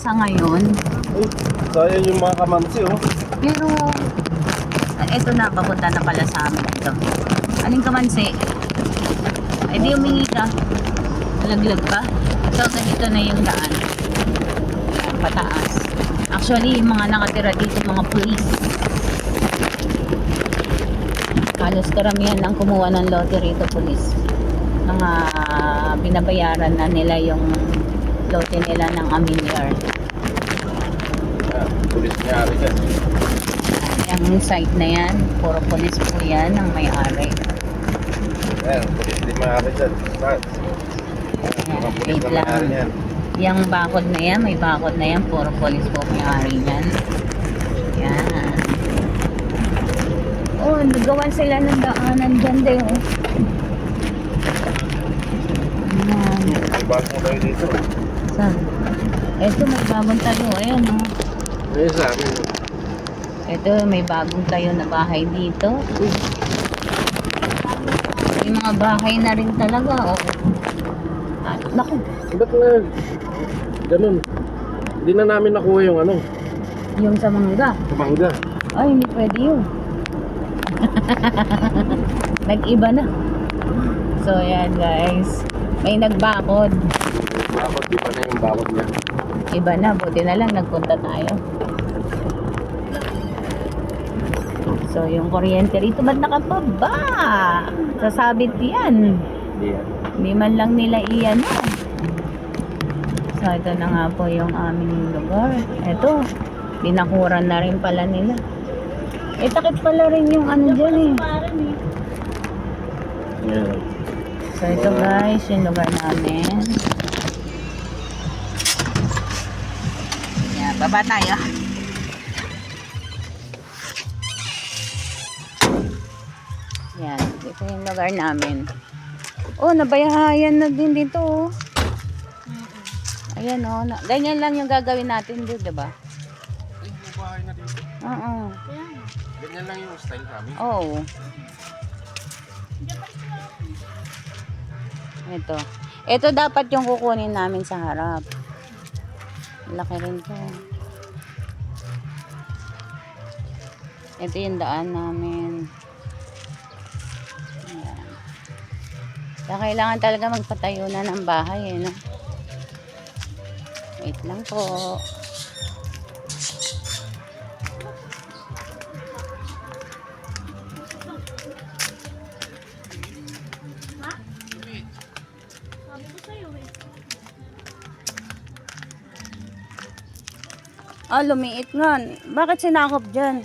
Sa ngayon, Uy, sayang yung mga kamansi, oh. pero eto na, papunta na pala sa amin ito. Aling kamansi? Eh di umingi ka. Laglag pa. So, ganito na yung daan. Pataas. Actually, yung mga nakatira dito, mga police. Halos karamihan ang kumuha ng lote rito, police. Mga binabayaran na nila yung lote nila ng pulis yan. Yung site na yan, puro police po yan ang may-ari. Yan, pulis din maaari dyan. Pulis Wait lang. yan. Yung bakod na yan, may bakod na yan, puro police po may-ari yan. Yan. Oh, nagawan sila ng daanan dyan din. Oh. Ayan. May bago kayo dito. Saan? Ito, may bagong tayo. Ayan, oh. Ayun sa amin. Ito, may bagong tayo na bahay dito. May mga bahay na rin talaga, oh. Ah, naku, Ba't na ganun? Hindi na namin nakuha yung ano, yung sa mangga. kamangga. Ay, hindi pwede yun. Nag-iba na. So, yan guys. May nagbakod. Bakot, di pa na yung bakot niya. Iba na. Buti na lang nagpunta tayo. So, yung kuryente rito, ba't nakapaba? Sasabit yan. Hindi. Hindi man lang nila iyan. So, ito na nga po yung aming lugar. Ito, binakuran na rin pala nila. Eh, takip pala rin yung ano dyan eh. Yan. So, ito guys, yung lugar namin. Baba tayo. Yan, ito yung lugar namin. Oh, nabayahayan na din dito. oh. Ayan oh, na, ganyan lang yung gagawin natin dito, di ba? Ay, may bahay na dito. Oo. Ganyan lang yung style namin. Oo. Ito. Ito dapat yung kukunin namin sa harap. Laki rin to. Ito yung daan namin. Ayan. Kailangan talaga magpatayo na ng bahay eh, no? Wait lang po. Ah, lumiit nga. Bakit sinakop dyan?